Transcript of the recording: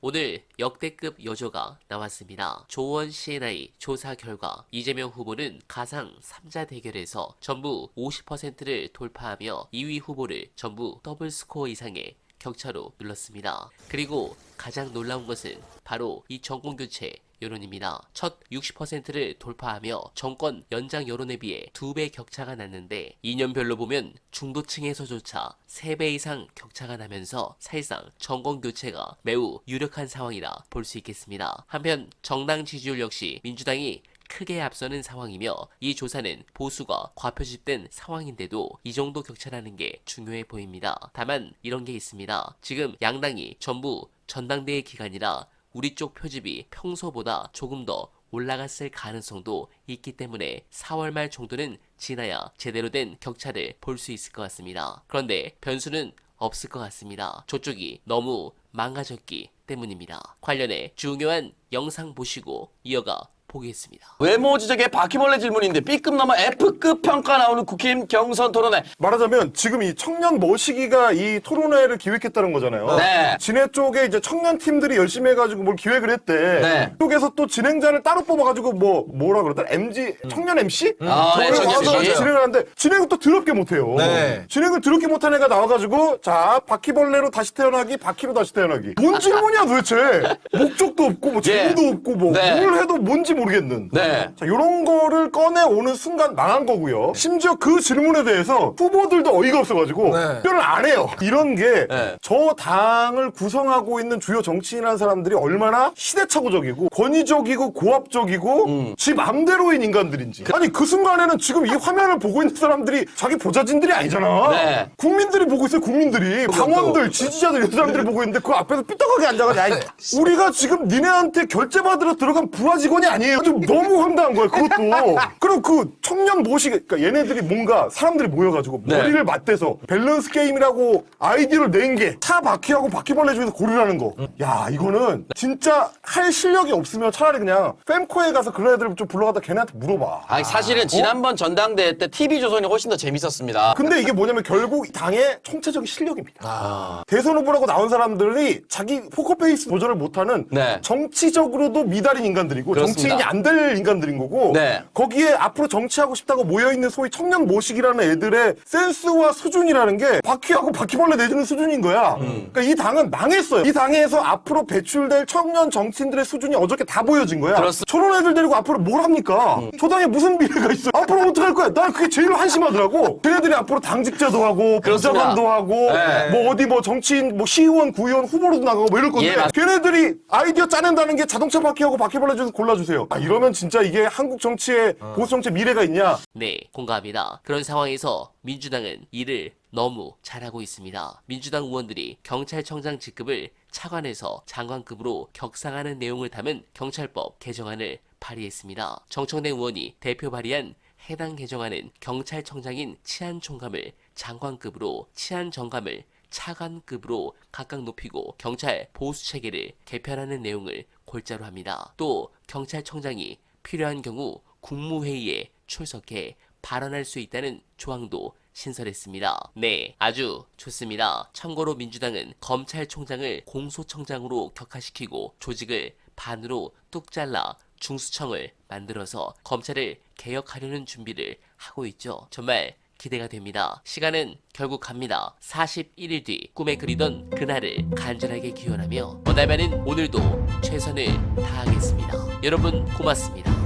오늘 역대급 여조가 나왔습니다. 조원 CNI 조사 결과 이재명 후보는 가상 3자 대결에서 전부 50%를 돌파하며 2위 후보를 전부 더블 스코어 이상의 격차로 눌렀습니다. 그리고 가장 놀라운 것은 바로 이 정권 교체 여론입니다. 첫 60%를 돌파하며 정권 연장 여론에 비해 2배 격차가 났는데 2년별로 보면 중도층에서조차 3배 이상 격차가 나면서 사실상 정권 교체가 매우 유력한 상황이라 볼 수 있겠습니다. 한편 정당 지지율 역시 민주당이 크게 앞서는 상황이며 이 조사는 보수가 과표집된 상황인데도 이 정도 격차라는 게 중요해 보입니다. 다만 이런 게 있습니다. 지금 양당이 전부 전당대회 기간이라 우리 쪽 표집이 평소보다 조금 더 올라갔을 가능성도 있기 때문에 4월 말 정도는 지나야 제대로 된 격차를 볼 수 있을 것 같습니다. 그런데 변수는 없을 것 같습니다. 저쪽이 너무 망가졌기 때문입니다. 관련해 중요한 영상 보시고 이어가 보겠습니다. 외모 지적의 바퀴벌레 질문인데 B급 넘어 F급 평가 나오는 국힘 경선 토론회. 말하자면 지금 이 청년 모시기가 이 토론회를 기획했다는 거잖아요. 네. 진해 쪽에 이제 청년 팀들이 열심히 해가지고 뭘 기획을 했대. 네. 쪽에서 또 진행자를 따로 뽑아가지고 뭐 뭐라 그러더라 MG 청년 MC? 아, 네, 저걸 청년 와서 MC. 진행을 하는데 진행을 또 더럽게 못해요. 네. 진행을 더럽게 못한 애가 나와가지고 자 바퀴벌레로 다시 태어나기, 바퀴로 다시 태어나기. 뭔 질문이야 도대체? 목적도 없고 뭐 예. 재미도 없고 뭐뭘 네. 해도 뭔지 모르겠는. 네. 자, 요런 거를 꺼내오는 순간 망한 거고요. 심지어 그 질문에 대해서 후보들도 어이가 없어가지고 네. 답변을 안 해요. 이런 게저 네. 당을 구성하고 있는 주요 정치인이라는 사람들이 얼마나 시대착오적이고 권위적이고 고압적이고 음. 지 맘대로인 인간들인지. 아니 그 순간에는 지금 이 화면을 보고 있는 사람들이 자기 보좌진들이 아니잖아. 네. 국민들이 보고 있어요. 국민들이 당원들, 지지자들 이런 사람들이 보고 있는데 그 앞에서 삐딱하게 앉아가지고 아이, 우리가 지금 니네한테 결제 받으러 들어간 부하 직원이 아니 에요. 좀 너무 황당한 거예요. 그것도. 그리고 그 청년 모시기, 그러니까 얘네들이 뭔가 사람들이 모여가지고 네. 머리를 맞대서 밸런스 게임이라고 아이디어를 낸 게 차 바퀴하고 바퀴벌레 중에서 고르라는 거. 야 이거는 진짜 할 실력이 없으면 차라리 그냥 fem코에 가서 그런 애들 좀 불러가다 걔네한테 물어봐. 아, 사실은 지난번 전당대회 때 TV조선이 훨씬 더 재밌었습니다. 근데 이게 뭐냐면 결국 당의 총체적인 실력입니다. 아. 대선 후보라고 나온 사람들이 자기 포커페이스 도전을 못하는 네. 정치적으로도 미달인 인간들이고 그렇습니다. 정치인 이 안 될 인간들인 거고 네. 거기에 앞으로 정치하고 싶다고 모여있는 소위 청년 모식이라는 애들의 센스와 수준이라는 게 바퀴하고 바퀴벌레 내주는 수준인 거야. 음. 그러니까 이 당은 망했어요. 이 당에서 앞으로 배출될 청년 정치인들의 수준이 어저께 다 보여진 거야. 음. 저런 애들 데리고 앞으로 뭘 합니까? 저 당에 무슨 미래가 있어? 앞으로 어떡할 거야? 난 그게 제일 한심하더라고. 걔네들이 앞으로 당직자도 하고, 그렇습니다. 부자관도 하고, 네. 뭐 어디 뭐 정치인, 뭐 시의원, 구의원 후보로도 나가고 뭐 이럴 건데, 예, 맞- 걔네들이 아이디어 짜낸다는 게 자동차 바퀴하고 바퀴벌레 중에서 골라주세요. 아, 이러면 진짜 이게 한국 정치의 보수 정치의 미래가 있냐? 네, 공감합니다. 그런 상황에서 민주당은 이를 너무 잘하고 있습니다. 민주당 의원들이 경찰청장 직급을 차관에서 장관급으로 격상하는 내용을 담은 경찰법 개정안을 발의했습니다. 정청래 의원이 대표 발의한 해당 개정안은 경찰청장인 치안총감을 장관급으로 치안정감을 차관급으로 각각 높이고 경찰 보수 체계를 개편하는 내용을 골자로 합니다. 또 경찰청장이 필요한 경우 국무회의에 출석해 발언할 수 있다는 조항도 신설했습니다. 네, 아주 좋습니다. 참고로 민주당은 검찰총장을 공소청장으로 격하시키고 조직을 반으로 뚝 잘라 중수청을 만들어서 검찰을 개혁하려는 준비를 하고 있죠. 정말 기대가 됩니다. 시간은 결국 갑니다. 41일 뒤 꿈에 그리던 그날을 간절하게 기원하며 원달반은 오늘도 최선을 다하겠습니다. 여러분 고맙습니다.